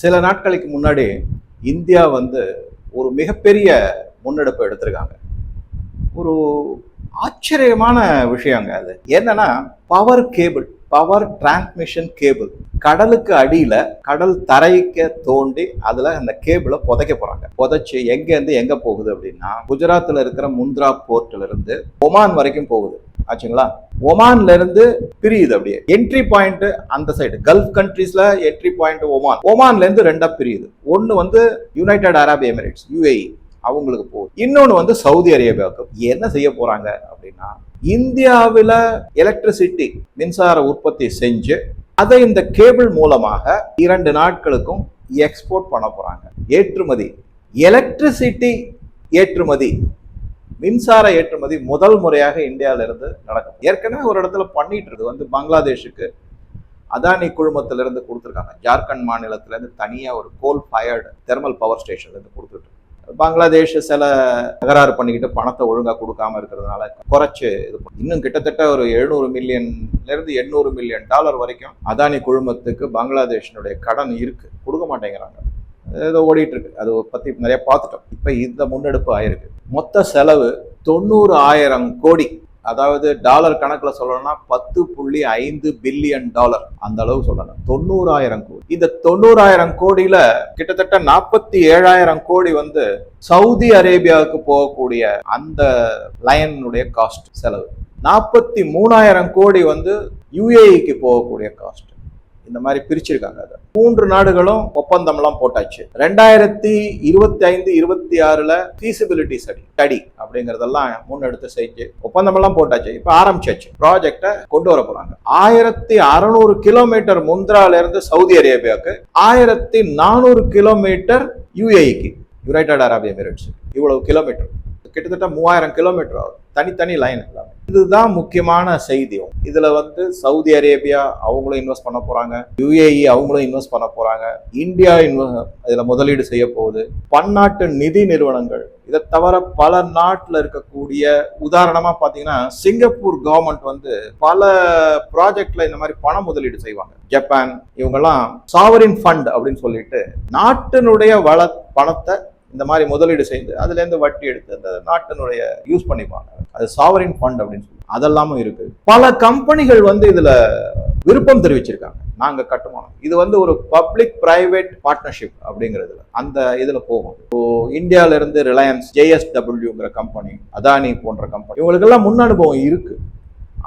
சில நாட்களுக்கு முன்னாடி இந்தியா வந்து ஒரு மிகப்பெரிய முன்னெடுப்பு எடுத்திருக்காங்க. ஒரு ஆச்சரியமான விஷயங்க அது. என்னன்னா power cable power transmission cable கடலுக்கு அடியில் கடல் தரைக்க தோண்டி அதில் அந்த கேபிளை புதைக்க போகிறாங்க புதைச்சு எங்கேருந்து எங்கே போகுது அப்படின்னா குஜராத்தில் இருக்கிற முந்த்ரா போர்ட்டிலிருந்து இருந்து ஒமான் வரைக்கும் போகுது. ஆச்சுங்களா? ஒமான்ல இருந்து பிரியுது அப்படியே. என்ட்ரி பாயிண்ட் அந்த சைடு கல்ஃப் கண்ட்ரீஸ்ல என்ட்ரி பாயிண்ட் ஒமான். ஒமான்ல இருந்து ரெண்டா பிரியுது. ஒன்னு வந்து யுனைடெட் அரப் எமிரேட்ஸ் யுஏஇ அவங்களுக்கு போகுது. இன்னொன்று வந்து சவுதி அரேபியாவுக்கு என்ன செய்ய போறாங்க அப்படின்னா இந்தியாவில் எலக்ட்ரிசிட்டி மின்சார உற்பத்தி செஞ்சு அதை இந்த கேபிள் மூலமாக இரண்டு நாட்களுக்கும் எக்ஸ்போர்ட் பண்ண போறாங்க. ஏற்றுமதி. எலக்ட்ரிசிட்டி ஏற்றுமதி. மின்சார ஏற்றுமதி முதல் முறையாக இந்தியாவிலிருந்து நடக்கும். ஏற்கனவே ஒரு இடத்துல பண்ணிட்டு இருக்கு வந்து பங்களாதேஷுக்கு அதானி குழுமத்திலிருந்து கொடுத்துருக்காங்க. ஜார்க்கண்ட் மாநிலத்திலேருந்து தனியாக ஒரு கோல் ஃபயர்டு தெர்மல் பவர் ஸ்டேஷன்லேருந்து கொடுத்துட்டு பங்களாதேஷ் சில தகராறு பண்ணிக்கிட்டு பணத்தை ஒழுங்காக கொடுக்காம இருக்கிறதுனால குறைச்சி இது இன்னும் கிட்டத்தட்ட ஒரு எழுநூறு மில்லியன்லேருந்து எண்ணூறு மில்லியன் டாலர் வரைக்கும் அதானி குழுமத்துக்கு பங்களாதேஷினுடைய கடன் இருக்குது கொடுக்க மாட்டேங்கிறாங்க. ஏதோ ஓடிட்டு இருக்கு. பற்றி நிறையா நிறைய பார்த்துட்டோம். இப்போ இந்த முன்னெடுப்பு ஆயிருக்கு. மொத்த செலவு தொண்ணூறு ஆயிரம் கோடி. அதாவது டாலர் கணக்கில் சொல்லணும்னா பத்து புள்ளி ஐந்து பில்லியன் டாலர் அந்த அளவு சொல்லணும். தொண்ணூறாயிரம் கோடி. இந்த தொண்ணூறாயிரம் கோடியில கிட்டத்தட்ட நாற்பத்தி ஏழாயிரம் கோடி வந்து சவுதி அரேபியாவுக்கு போகக்கூடிய அந்த லைனுடைய காஸ்ட் செலவு. நாற்பத்தி மூணாயிரம் கோடி வந்து யுஏஇக்கு போகக்கூடிய காஸ்ட் இந்த மாதிரி பிரிச்சிருக்காங்க அதை. மூன்று நாடுகளும் ஒப்பந்தம்லாம் போட்டாச்சு. ரெண்டாயிரத்தி இருபத்தி ஐந்து இருபத்தி ஆறுல ஃபீசிபிலிட்டி ஸ்டடி ஸ்டடி அப்படிங்கறதெல்லாம் முன்னெடுத்து செஞ்சு ஒப்பந்தமெல்லாம் போட்டாச்சு. இப்போ ஆரம்பிச்சாச்சு. ப்ராஜெக்டை கொண்டு வர போறாங்க. ஆயிரத்தி அறுநூறு கிலோமீட்டர் முந்த்ரால இருந்து சவுதி அரேபியாவுக்கு ஆயிரத்தி நானூறு கிலோமீட்டர் யுஏஇக்கு யுனைடெட் அரப் எமிரேட்ஸ் இவ்வளவு கிலோமீட்டர் கிட்டத்தட்ட மூவாயிரம் கிலோமீட்டர் ஆகும். தனித்தனி லைன் எல்லாமே. இதுதான் முக்கியமான செய்தி. இதுல வந்து சவுதி அரேபியா அவங்களும் இன்வெஸ்ட் பண்ண போறாங்க. யுஏஇ அவங்களும் இன்வெஸ்ட் பண்ண போறாங்க. இந்தியா இன்வெ- இதுல முதலீடு செய்ய போகுது. பன்னாட்டு நிதி நிறுவனங்கள். இதை தவிர பல நாட்டில் இருக்கக்கூடிய உதாரணமா பாத்தீங்கன்னா சிங்கப்பூர் கவர்மெண்ட் வந்து பல ப்ராஜெக்ட்ல இந்த மாதிரி பண முதலீடு செய்வாங்க. ஜப்பான் இவங்கெல்லாம் சாவரின் ஃபண்ட் அப்படின்னு சொல்லிட்டு நாட்டினுடைய வள பணத்தை இந்த மாதிரி முதலீடு செய்து அதுலேருந்து வட்டி எடுத்து அந்த நாட்டினுடைய யூஸ் பண்ணிப்பாங்க. அது சாவரின் ஃபண்ட் அப்படின்னு சொல்லி. அதெல்லாமும் இருக்கு. பல கம்பெனிகள் வந்து இதுல விருப்பம் தெரிவிச்சிருக்காங்க. நாங்க கட்டுமானம். இது வந்து ஒரு பப்ளிக் பிரைவேட் பார்ட்னர்ஷிப் அப்படிங்கிறதுல. அந்த இதுல போகும். இப்போ இந்தியால இருந்து ரிலையன்ஸ் ஜேஎஸ்டபிள்யூங்கிற கம்பெனி அதானி போன்ற கம்பெனி இவங்களுக்கெல்லாம் முன் அனுபவம் இருக்கு.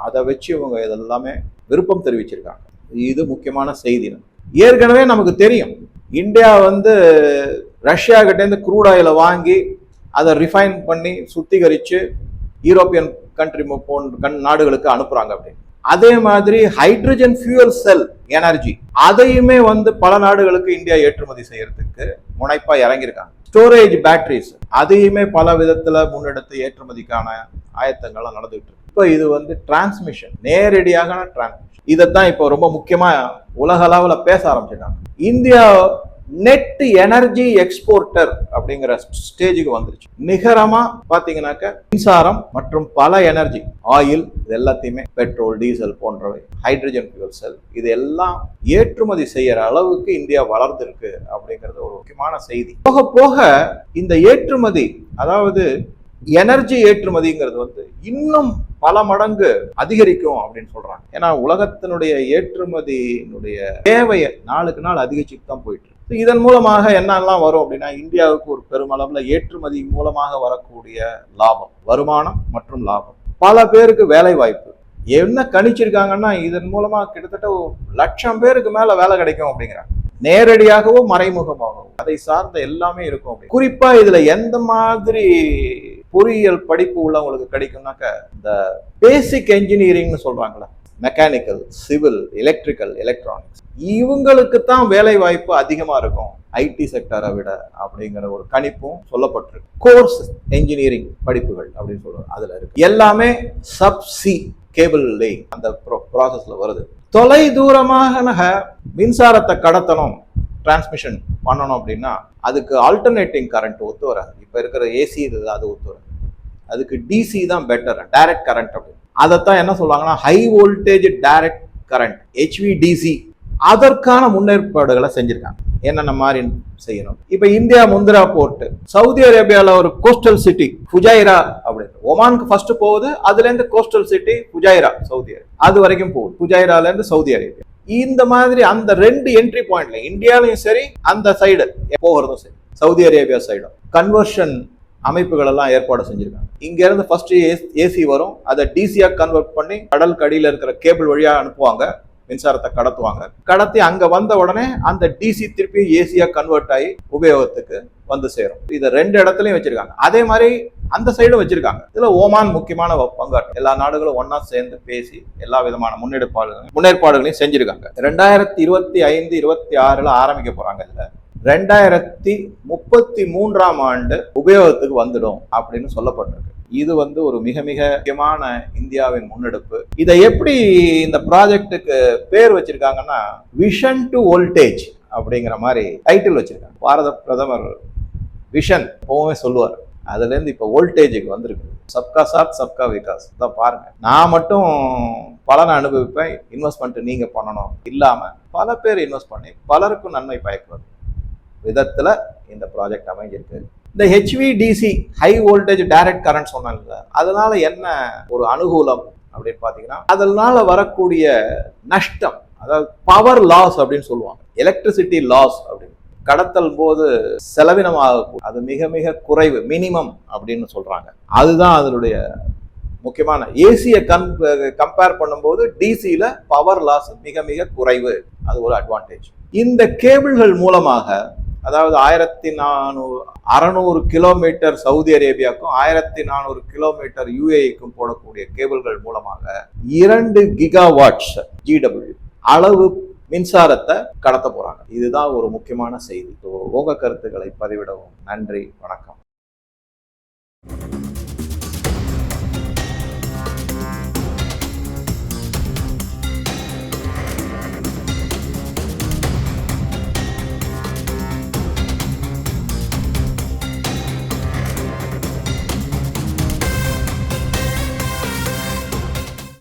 அதை வச்சு இவங்க இதெல்லாமே விருப்பம் தெரிவிச்சிருக்காங்க. இது முக்கியமான செய்தி. ஏற்கனவே நமக்கு தெரியும். இந்தியா வந்து ரஷ்யா கிட்டேருந்து க்ரூட் ஆயிலை வாங்கி அதை ரிஃபைன் பண்ணி சுத்திகரித்து யூரோப்பியன் கண்ட்ரி போன்ற கண் நாடுகளுக்கு அனுப்புறாங்க அப்படின்னு அதே மாதிரி ஹைட்ரஜன் ஃபியூயல் செல் எனர்ஜி அதையுமே வந்து பல நாடுகளுக்கு இந்தியா ஏற்றுமதி செய்யறதுக்கு முனைப்பா இறங்கியிருக்காங்க. ஸ்டோரேஜ் பேட்டரிஸ் அதையுமே பல விதத்துல முன்னெடுத்து ஏற்றுமதிக்கான ஆயத்தங்கள்லாம் நடந்துகிட்டு இருக்கு. இப்போ இது வந்து டிரான்ஸ்மிஷன் நேரடியாக டிரான்ஸ்மிஷன் இதைத்தான் இப்போ ரொம்ப முக்கியமா உலக அளவில் பேச ஆரம்பிச்சிருக்காங்க. இந்தியா நெட் எனர்ஜி எக்ஸ்போர்ட்டர் அப்படிங்கிற ஸ்டேஜுக்கு வந்துருச்சு. நிகரமா பாத்தீங்கன்னாக்க மின்சாரம் மற்றும் பல எனர்ஜி ஆயில் இது எல்லாத்தையுமே பெட்ரோல் டீசல் போன்றவை ஹைட்ரஜன் ஃபியூல் செல் இது எல்லாம் ஏற்றுமதி செய்யற அளவுக்கு இந்தியா வளர்ந்திருக்கு அப்படிங்கிறது ஒரு முக்கியமான செய்தி. போக போக இந்த ஏற்றுமதி அதாவது எனர்ஜி ஏற்றுமதிங்கிறது வந்து இன்னும் பல மடங்கு அதிகரிக்கும் அப்படின்னு சொல்றாங்க. ஏன்னா உலகத்தினுடைய ஏற்றுமதியினுடைய தேவையை நாளுக்கு நாள் அதிகரிச்சுட்டு தான் போயிட்டு இதன் மூலமாக என்னெல்லாம் வரும் அப்படின்னா இந்தியாவுக்கு ஒரு பெருமளவில் ஏற்றுமதி மூலமாக வரக்கூடிய லாபம் வருமானம் மற்றும் லாபம். பல பேருக்கு வேலை வாய்ப்பு என்ன கணிச்சிருக்காங்கன்னா இதன் மூலமா கிட்டத்தட்ட ஒரு லட்சம் பேருக்கு மேல வேலை கிடைக்கும் அப்படிங்கிறாங்க. நேரடியாகவோ மறைமுகமாகவோ. அதை சார்ந்த எல்லாமே இருக்கும் அப்படி. குறிப்பா இதுல எந்த மாதிரி பொறியியல் படிப்பு உள்ளவங்களுக்கு கிடைக்கும்னாக்க இந்த பேசிக் என்ஜினியரிங்னு சொல்றாங்களே மெக்கானிக்கல் சிவில் எலக்ட்ரிக்கல் எலக்ட்ரானிக்ஸ் இவங்களுக்கு தான் வேலை வாய்ப்பு அதிகமாக இருக்கும். ஐடி செக்டரை விட அப்படிங்கிற ஒரு கணிப்பும் சொல்லப்பட்டிருக்கு. கோர்ஸ் என்ஜினியரிங் படிப்புகள் அப்படின்னு சொல்லுவாங்க அதில் இருக்கு. எல்லாமே சப்சி கேபிள் லே அந்த ப்ராசஸில் வருது. தொலை தூரமாக மின்சாரத்தை கடத்தணும் டிரான்ஸ்மிஷன் பண்ணணும் அப்படின்னா அதுக்கு ஆல்டர்னேட்டிங் கரண்ட் ஒத்து வராது. இப்போ இருக்கிற ஏசி இது அது ஒத்து வராது. அதுக்கு டிசி தான் பெட்டர் டைரக்ட் கரண்ட் அப்படின்னு. அதைத்தான் என்ன சொல்லுவாங்கன்னா high voltage direct current HVDC அதற்கான முன்னேற்பாடுகளை செஞ்சிருக்காங்க. என்னென்ன மாதிரி செய்யணும்? இப்போ இந்தியா முந்திரா போர்ட் சவுதி அரேபியாவில் ஒரு கோஸ்டல் சிட்டி ஃபுஜைரா அப்படின்னு. ஒமானுக்கு ஃபர்ஸ்ட் போகுது அதுலேருந்து coastal city Fujairah Saudi Arabia. அது வரைக்கும் போகுது புஜாயிராலேருந்து சவுதி அரேபியா. இந்த மாதிரி அந்த ரெண்டு என்ட்ரி பாயிண்ட்ல இந்தியாலையும் சரி அந்த சைடு போகிறதும் சரி சவுதி அரேபியா சைடும் கன்வர்ஷன் அமைப்புகளெல்லாம் ஏற்பாடு செஞ்சுருக்காங்க. இங்கேருந்து ஃபஸ்ட்டு ஏசி வரும். அதை டிசியாக கன்வெர்ட் பண்ணி கடல் கடியில் இருக்கிற கேபிள் வழியாக அனுப்புவாங்க. மின்சாரத்தை கடத்துவாங்க. கடத்தி அங்கே வந்த உடனே அந்த டிசி திருப்பி ஏசியாக கன்வெர்ட் ஆகி உபயோகத்துக்கு வந்து சேரும். இதை ரெண்டு இடத்துலையும் வச்சிருக்காங்க. அதே மாதிரி அந்த சைடும் வச்சிருக்காங்க. இதுல ஓமான் முக்கியமான பங்காட்டம் எல்லா நாடுகளும் ஒன்னா சேர்ந்து பேசி எல்லா விதமான முன்னெடுப்பாடுகளையும் முன்னேற்பாடுகளையும் செஞ்சிருக்காங்க. ரெண்டாயிரத்தி இருபத்தி ஐந்து இருபத்தி ஆறுல ஆரம்பிக்க போறாங்க இதுல. ரெண்டாயிரத்தி முப்பத்தி மூன்றாம் ஆண்டு உபயோகத்துக்கு வந்துடும் அப்படின்னு சொல்லப்பட்டிருக்கு. இது வந்து ஒரு மிக மிக முக்கியமான இந்தியாவின் முன்னெடுப்பு. இதை எப்படி இந்த ப்ராஜெக்ட்டுக்கு பேர் வச்சிருக்காங்கன்னா விஷன் டு வோல்டேஜ் அப்படிங்கிற மாதிரி டைட்டில் வச்சிருக்காங்க. பாரத பிரதமர் விஷன் எப்பவுமே சொல்லுவார். அதுல இருந்து இப்ப வோல்டேஜுக்கு வந்திருக்கு. சப்கா சாத் சப்கா விகாஸ். தான் பாருங்க. நான் மட்டும் பலனை அனுபவிப்பேன். இன்வெஸ்ட்மெண்ட் நீங்க பண்ணணும். இல்லாம பல பேர் இன்வெஸ்ட் பண்ணி பலருக்கும் நன்மை பயக்குவது விதத்தில் இந்த ப்ராஜெக்ட் அமைஞ்சிருக்கு. இந்த HVDC high voltage direct current சொன்னாங்க அதனால என்ன ஒரு அனுகூலம் அப்படின்னு பார்த்தீங்கன்னா அதனால வரக்கூடிய நஷ்டம் அதாவது பவர் லாஸ் அப்படின்னு சொல்லுவாங்க. எலக்ட்ரிசிட்டி லாஸ் அப்படின்னு. கடத்தல் போது செலவினமாக அது மிக மிக குறைவு மினிமம் அப்படின்னு சொல்றாங்க. அதுதான் அதனுடைய முக்கியமான ஏசியை கன் கம்பேர் பண்ணும்போது டிசியில பவர் லாஸ் மிக மிக குறைவு. அது ஒரு அட்வான்டேஜ் இந்த கேபிள்கள் மூலமாக அதாவது ஆயிரத்தி நானூறு அறநூறு கிலோமீட்டர் சவுதி அரேபியாவுக்கும் ஆயிரத்தி நானூறு கிலோமீட்டர் யூஏக்கும் போடக்கூடிய கேபிள்கள் மூலமாக இரண்டு கிகா வாட்ஸ் ஜிடபிள்யூ அளவு மின்சாரத்தை கடத்த போறாங்க. இதுதான் ஒரு முக்கியமான செய்தி. உங்க கருத்துக்களை பதிவிடவும். நன்றி. வணக்கம்.